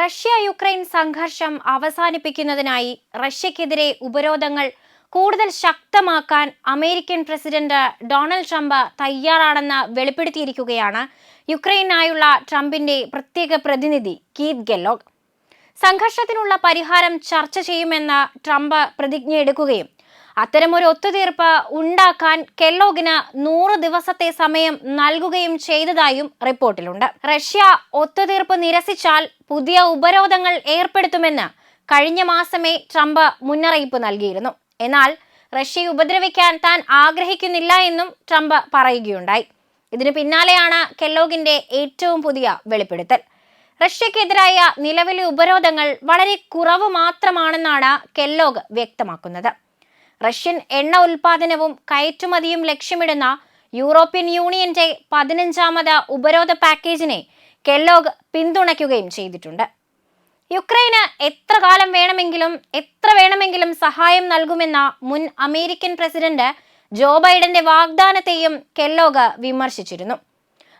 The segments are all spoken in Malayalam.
റഷ്യ യുക്രൈൻ സംഘർഷം അവസാനിപ്പിക്കുന്നതിനായി റഷ്യക്കെതിരെ ഉപരോധങ്ങൾ കൂടുതൽ ശക്തമാക്കാൻ അമേരിക്കൻ പ്രസിഡന്റ് ഡൊണാൾഡ് ട്രംപ് തയ്യാറാണെന്ന് വെളിപ്പെടുത്തിയിരിക്കുകയാണ് യുക്രൈനായുള്ള ട്രംപിന്റെ പ്രത്യേക പ്രതിനിധി കീത് ഗെല്ലോഗ്. സംഘർഷത്തിനുള്ള പരിഹാരം ചർച്ച ചെയ്യുമെന്ന് ട്രംപ് പ്രതിജ്ഞയെടുക്കുകയും അത്തരമൊരു ഒത്തുതീർപ്പ് ഉണ്ടാക്കാൻ കെല്ലോഗിന് നൂറ് ദിവസത്തെ സമയം നൽകുകയും ചെയ്തതായും റിപ്പോർട്ടിലുണ്ട്. റഷ്യ ഒത്തുതീർപ്പ് നിരസിച്ചാൽ പുതിയ ഉപരോധങ്ങൾ ഏർപ്പെടുത്തുമെന്ന് കഴിഞ്ഞ മാസമേ ട്രംപ് മുന്നറിയിപ്പ് നൽകിയിരുന്നു. എന്നാൽ റഷ്യയെ ഉപദ്രവിക്കാൻ താൻ ആഗ്രഹിക്കുന്നില്ല എന്നും ട്രംപ് പറയുകയുണ്ടായി. ഇതിനു പിന്നാലെയാണ് കെല്ലോഗിന്റെ ഏറ്റവും പുതിയ വെളിപ്പെടുത്തൽ. റഷ്യക്കെതിരായ നിലവിലെ ഉപരോധങ്ങൾ വളരെ കുറവ് മാത്രമാണെന്നാണ് കെല്ലോഗ് വ്യക്തമാക്കുന്നത്. റഷ്യൻ എണ്ണ ഉൽപാദനവും കയറ്റുമതിയും ലക്ഷ്യമിടുന്ന യൂറോപ്യൻ യൂണിയന്റെ പതിനഞ്ചാമത് ഉപരോധ പാക്കേജിനെ കെല്ലോഗ് പിന്തുണയ്ക്കുകയും ചെയ്തിട്ടുണ്ട്. യുക്രൈന് എത്ര കാലം വേണമെങ്കിലും എത്ര വേണമെങ്കിലും സഹായം നൽകുമെന്ന മുൻ അമേരിക്കൻ പ്രസിഡന്റ് ജോ ബൈഡന്റെ വാഗ്ദാനത്തെയും കെല്ലോഗ് വിമർശിച്ചിരുന്നു.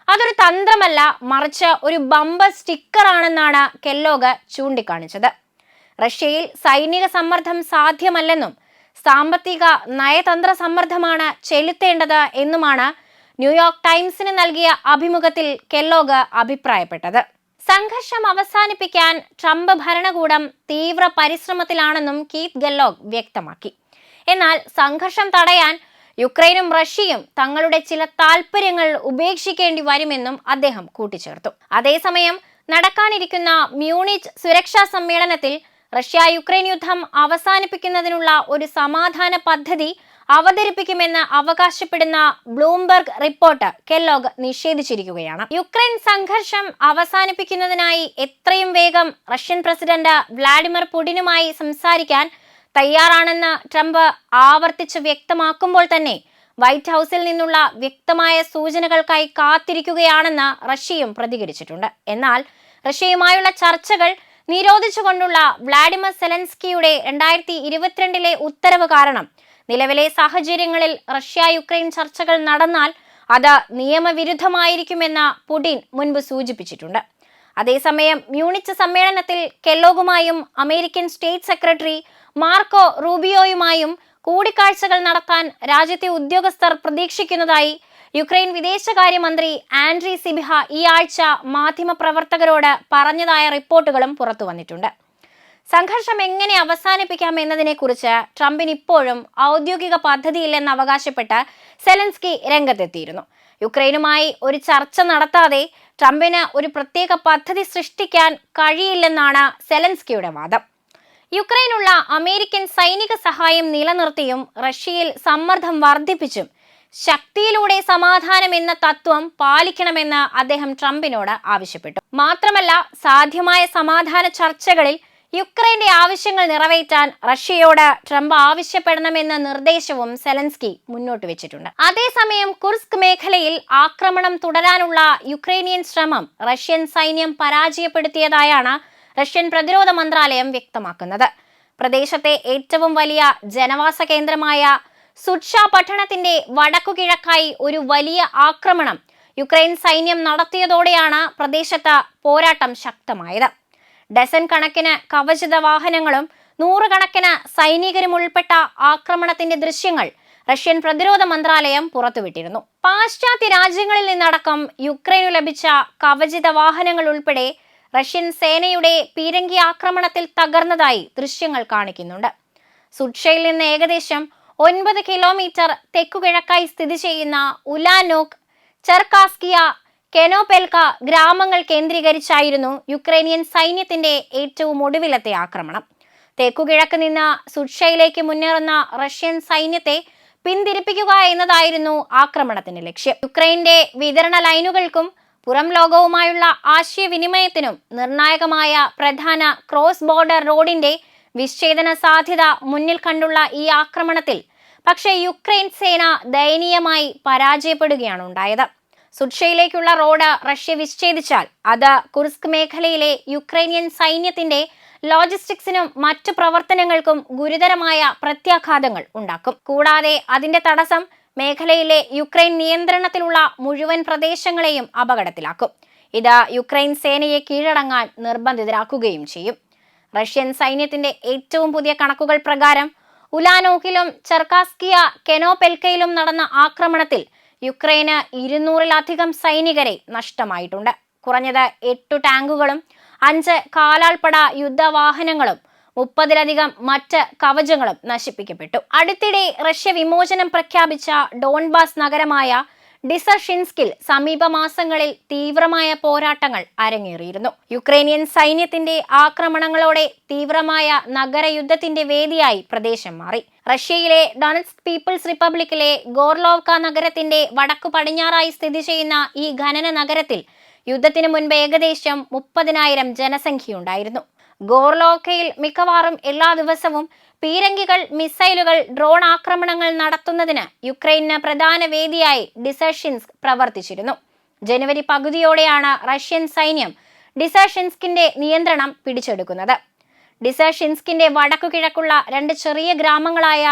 അതൊരു തന്ത്രമല്ല മറിച്ച് ഒരു ബമ്പർ സ്റ്റിക്കർ ആണെന്നാണ് കെല്ലോഗ് ചൂണ്ടിക്കാണിച്ചത്. റഷ്യയിൽ സൈനിക സമ്മർദ്ദം സാധ്യമല്ലെന്നും സാമ്പത്തിക നയതന്ത്ര സമ്മർദ്ദമാണ് ചെലുത്തേണ്ടത് എന്നുമാണ് ന്യൂയോർക്ക് ടൈംസിന് നൽകിയ അഭിമുഖത്തിൽ കെല്ലോഗ് അഭിപ്രായപ്പെട്ടത്. സംഘർഷം അവസാനിപ്പിക്കാൻ ട്രംപ് ഭരണകൂടം തീവ്ര പരിശ്രമത്തിലാണെന്നും കീത്ത് ഗെല്ലോഗ് വ്യക്തമാക്കി. എന്നാൽ സംഘർഷം തടയാൻ യുക്രൈനും റഷ്യയും തങ്ങളുടെ ചില താൽപ്പര്യങ്ങൾ ഉപേക്ഷിക്കേണ്ടി വരുമെന്നും അദ്ദേഹം കൂട്ടിച്ചേർത്തു. അതേസമയം നടക്കാനിരിക്കുന്ന മ്യൂണിച്ച് സുരക്ഷാ സമ്മേളനത്തിൽ റഷ്യ യുക്രൈൻ യുദ്ധം അവസാനിപ്പിക്കുന്നതിനുള്ള ഒരു സമാധാന പദ്ധതി അവതരിപ്പിക്കുമെന്ന് അവകാശപ്പെടുന്ന ബ്ലൂംബർഗ് റിപ്പോർട്ട് കെല്ലോഗ് നിഷേധിച്ചിരിക്കുകയാണ്. യുക്രൈൻ സംഘർഷം അവസാനിപ്പിക്കുന്നതിനായി എത്രയും വേഗം റഷ്യൻ പ്രസിഡന്റ് വ്ളാഡിമിർ പുടിനുമായി സംസാരിക്കാൻ തയ്യാറാണെന്ന് ട്രംപ് ആവർത്തിച്ച് വ്യക്തമാക്കുമ്പോൾ തന്നെ വൈറ്റ് ഹൗസിൽ നിന്നുള്ള വ്യക്തമായ സൂചനകൾക്കായി കാത്തിരിക്കുകയാണെന്ന് റഷ്യയും പ്രതികരിച്ചിട്ടുണ്ട്. എന്നാൽ റഷ്യയുമായുള്ള ചർച്ചകൾ നിരോധിച്ചുകൊണ്ടുള്ള വ്ളാഡിമർ സെലൻസ്കിയുടെ രണ്ടായിരത്തി ഇരുപത്തിരണ്ടിലെ ഉത്തരവ് കാരണം. നിലവിലെ സാഹചര്യങ്ങളിൽ റഷ്യ യുക്രൈൻ ചർച്ചകൾ നടന്നാൽ അത് നിയമവിരുദ്ധമായിരിക്കുമെന്ന് പുടിൻ മുൻപ് സൂചിപ്പിച്ചിട്ടുണ്ട്. അതേസമയം മ്യൂണിച്ച് സമ്മേളനത്തിൽ കെല്ലോഗുമായും അമേരിക്കൻ സ്റ്റേറ്റ് സെക്രട്ടറി മാർക്കോ റൂബിയോയുമായും കൂടിക്കാഴ്ചകൾ നടത്താൻ രാജ്യത്തെ ഉദ്യോഗസ്ഥർ പ്രതീക്ഷിക്കുന്നതായി യുക്രൈൻ വിദേശകാര്യമന്ത്രി ആൻഡ്രി സിബിഹ ഈ ആഴ്ച മാധ്യമപ്രവർത്തകരോട് പറഞ്ഞതായ റിപ്പോർട്ടുകളും പുറത്തു വന്നിട്ടുണ്ട്. സംഘർഷം എങ്ങനെ അവസാനിപ്പിക്കാം എന്നതിനെക്കുറിച്ച് ട്രംപിന് ഇപ്പോഴും ഔദ്യോഗിക പദ്ധതിയില്ലെന്ന് അവകാശപ്പെട്ട് സെലൻസ്കി രംഗത്തെത്തിയിരുന്നു. യുക്രൈനുമായി ഒരു ചർച്ച നടത്താതെ ട്രംപിന് ഒരു പ്രത്യേക പദ്ധതി സൃഷ്ടിക്കാൻ കഴിയില്ലെന്നാണ് സെലൻസ്കിയുടെ വാദം. യുക്രൈനുള്ള അമേരിക്കൻ സൈനിക സഹായം നിലനിർത്തിയും റഷ്യയിൽ സമ്മർദ്ദം വർദ്ധിപ്പിച്ചും ശക്തിയിലൂടെ സമാധാനം എന്ന തത്വം പാലിക്കണമെന്ന് അദ്ദേഹം ട്രംപിനോട് ആവശ്യപ്പെട്ടു. മാത്രമല്ല സാധ്യമായ സമാധാന ചർച്ചകളിൽ യുക്രൈന്റെ ആവശ്യങ്ങൾ നിറവേറ്റാൻ റഷ്യയോട് ട്രംപ് ആവശ്യപ്പെടണമെന്ന നിർദ്ദേശവും സെലൻസ്കി മുന്നോട്ട് വെച്ചിട്ടുണ്ട്. അതേസമയം കുർസ്ക് മേഖലയിൽ ആക്രമണം തുടരാനുള്ള യുക്രൈനിയൻ ശ്രമം റഷ്യൻ സൈന്യം പരാജയപ്പെടുത്തിയതായാണ് റഷ്യൻ പ്രതിരോധ മന്ത്രാലയം വ്യക്തമാക്കുന്നത്. പ്രദേശത്തെ ഏറ്റവും വലിയ ജനവാസ കേന്ദ്രമായ സുഡ്ഷ പട്ടണത്തിന്റെ വടക്കുകിഴക്കായി ഒരു വലിയ ആക്രമണം. യുക്രൈൻ സൈന്യം നടത്തിയതോടെയാണ് പ്രദേശത്ത് പോരാട്ടം ശക്തമായത്. ഡസൻ കണക്കിന് കവചിത വാഹനങ്ങളും നൂറുകണക്കിന് സൈനികരും ഉൾപ്പെട്ട ആക്രമണത്തിന്റെ ദൃശ്യങ്ങൾ റഷ്യൻ പ്രതിരോധ മന്ത്രാലയം പുറത്തുവിട്ടിരുന്നു. പാശ്ചാത്യ രാജ്യങ്ങളിൽ നിന്നടക്കം യുക്രൈനു ലഭിച്ച കവചിത വാഹനങ്ങൾ ഉൾപ്പെടെ റഷ്യൻ സേനയുടെ പീരങ്കി ആക്രമണത്തിൽ തകർന്നതായി ദൃശ്യങ്ങൾ കാണിക്കുന്നുണ്ട്. സുഡ്ഷയിൽ നിന്ന് ഏകദേശം ഒൻപത് കിലോമീറ്റർ തെക്കുകിഴക്കായി സ്ഥിതി ചെയ്യുന്ന ഉലാനോക് ചെർക്കാസ്കിയ കെനോപെൽക ഗ്രാമങ്ങൾ കേന്ദ്രീകരിച്ചായിരുന്നു യുക്രൈനിയൻ സൈന്യത്തിന്റെ ഏറ്റവും ഒടുവിലത്തെ ആക്രമണം. തെക്കുകിഴക്ക് നിന്ന് സുക്ഷയിലേക്ക് മുന്നേറുന്ന റഷ്യൻ സൈന്യത്തെ പിന്തിരിപ്പിക്കുക എന്നതായിരുന്നു ആക്രമണത്തിന്റെ ലക്ഷ്യം. യുക്രൈന്റെ വിതരണ ലൈനുകൾക്കും പുറം ലോകവുമായുള്ള ആശയവിനിമയത്തിനും നിർണായകമായ പ്രധാന ക്രോസ് ബോർഡർ റോഡിന്റെ വിച്ഛേദന സാധ്യത മുന്നിൽ കണ്ടുള്ള ഈ ആക്രമണത്തിൽ പക്ഷേ യുക്രൈൻ സേന ദയനീയമായി പരാജയപ്പെടുകയാണ് ഉണ്ടായത്. സുഡ്ഷയിലേക്കുള്ള റോഡ് റഷ്യ വിച്ഛേദിച്ചാൽ അത് കുർസ്ക് മേഖലയിലെ യുക്രൈനിയൻ സൈന്യത്തിന്റെ ലോജിസ്റ്റിക്സിനും മറ്റു പ്രവർത്തനങ്ങൾക്കും ഗുരുതരമായ പ്രത്യാഘാതങ്ങൾ ഉണ്ടാക്കും. കൂടാതെ അതിന്റെ തടസ്സം മേഖലയിലെ യുക്രൈൻ നിയന്ത്രണത്തിലുള്ള മുഴുവൻ പ്രദേശങ്ങളെയും അപകടത്തിലാക്കും. ഇത് യുക്രൈൻ സേനയെ കീഴടങ്ങാൻ നിർബന്ധിതരാക്കുകയും ചെയ്യും. റഷ്യൻ സൈന്യത്തിന്റെ ഏറ്റവും പുതിയ കണക്കുകൾ പ്രകാരം ഉലാനോക്കിലും ചെർക്കാസ്കിയ കെനോപെൽക്കയിലും നടന്ന ആക്രമണത്തിൽ യുക്രൈന് ഇരുന്നൂറിലധികം സൈനികരെ നഷ്ടമായിട്ടുണ്ട്. കുറഞ്ഞത് എട്ടു ടാങ്കുകളും അഞ്ച് കാലാൾപ്പട യുദ്ധവാഹനങ്ങളും മുപ്പതിലധികം മറ്റ് കവചങ്ങളും നശിപ്പിക്കപ്പെട്ടു. അടുത്തിടെ റഷ്യ വിമോചനം പ്രഖ്യാപിച്ച ഡോൺബാസ് നഗരമായ ഡിസർഷിൻസ്കിൽ സമീപ മാസങ്ങളിൽ തീവ്രമായ പോരാട്ടങ്ങൾ അരങ്ങേറിയിരുന്നു. യുക്രൈനിയൻ സൈന്യത്തിന്റെ ആക്രമണങ്ങളോടെ തീവ്രമായ നഗരയുദ്ധത്തിന്റെ വേദിയായി പ്രദേശം മാറി. റഷ്യയിലെ ഡൊണറ്റ്സ്ക് പീപ്പിൾസ് റിപ്പബ്ലിക്കിലെ ഗോർലോവ്ക നഗരത്തിന്റെ വടക്കു പടിഞ്ഞാറായി സ്ഥിതി ചെയ്യുന്ന ഈ ഖനന നഗരത്തിൽ യുദ്ധത്തിന് മുൻപ് ഏകദേശം മുപ്പതിനായിരം ജനസംഖ്യയുണ്ടായിരുന്നു. ഗോർലോക്കയിൽ മിക്കവാറും എല്ലാ ദിവസവും പീരങ്കികൾ മിസൈലുകൾ ഡ്രോൺ ആക്രമണങ്ങൾ നടത്തുന്നതിന് യുക്രൈന് പ്രധാന വേദിയായി ഡിസേഷൻസ് പ്രവർത്തിച്ചിരുന്നു. ജനുവരി പകുതിയോടെയാണ് റഷ്യൻ സൈന്യം ഡിസേഷൻസ്കിന്റെ നിയന്ത്രണം പിടിച്ചെടുക്കുന്നത്. ഡിസേഷൻസ്കിന്റെ വടക്കു കിഴക്കുള്ള രണ്ട് ചെറിയ ഗ്രാമങ്ങളായ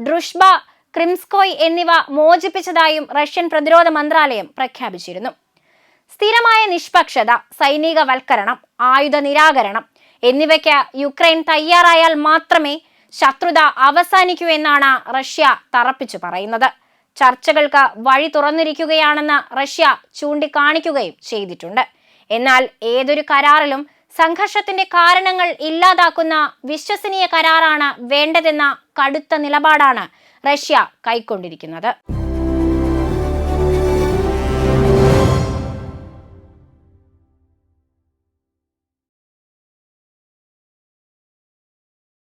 ഡ്രുഷ്ബ ക്രിംസ്കോയ് എന്നിവ മോചിപ്പിച്ചതായും റഷ്യൻ പ്രതിരോധ മന്ത്രാലയം പ്രഖ്യാപിച്ചിരുന്നു. സ്ഥിരമായ നിഷ്പക്ഷത സൈനികവൽക്കരണം ആയുധ നിരാകരണം എന്നിവയ്ക്ക് യുക്രൈൻ തയ്യാറായാൽ മാത്രമേ ശത്രുത അവസാനിക്കൂ എന്നാണ് റഷ്യ തറപ്പിച്ചു പറയുന്നത്. ചർച്ചകൾക്ക് വഴി തുറന്നിരിക്കുകയാണെന്ന് റഷ്യ ചൂണ്ടിക്കാണിക്കുകയും ചെയ്തിട്ടുണ്ട്. എന്നാൽ ഏതൊരു കരാറിലും സംഘർഷത്തിന്റെ കാരണങ്ങൾ ഇല്ലാതാക്കുന്ന വിശ്വസനീയ കരാറാണ് വേണ്ടതെന്ന കടുത്ത നിലപാടാണ് റഷ്യ കൈക്കൊണ്ടിരിക്കുന്നത്.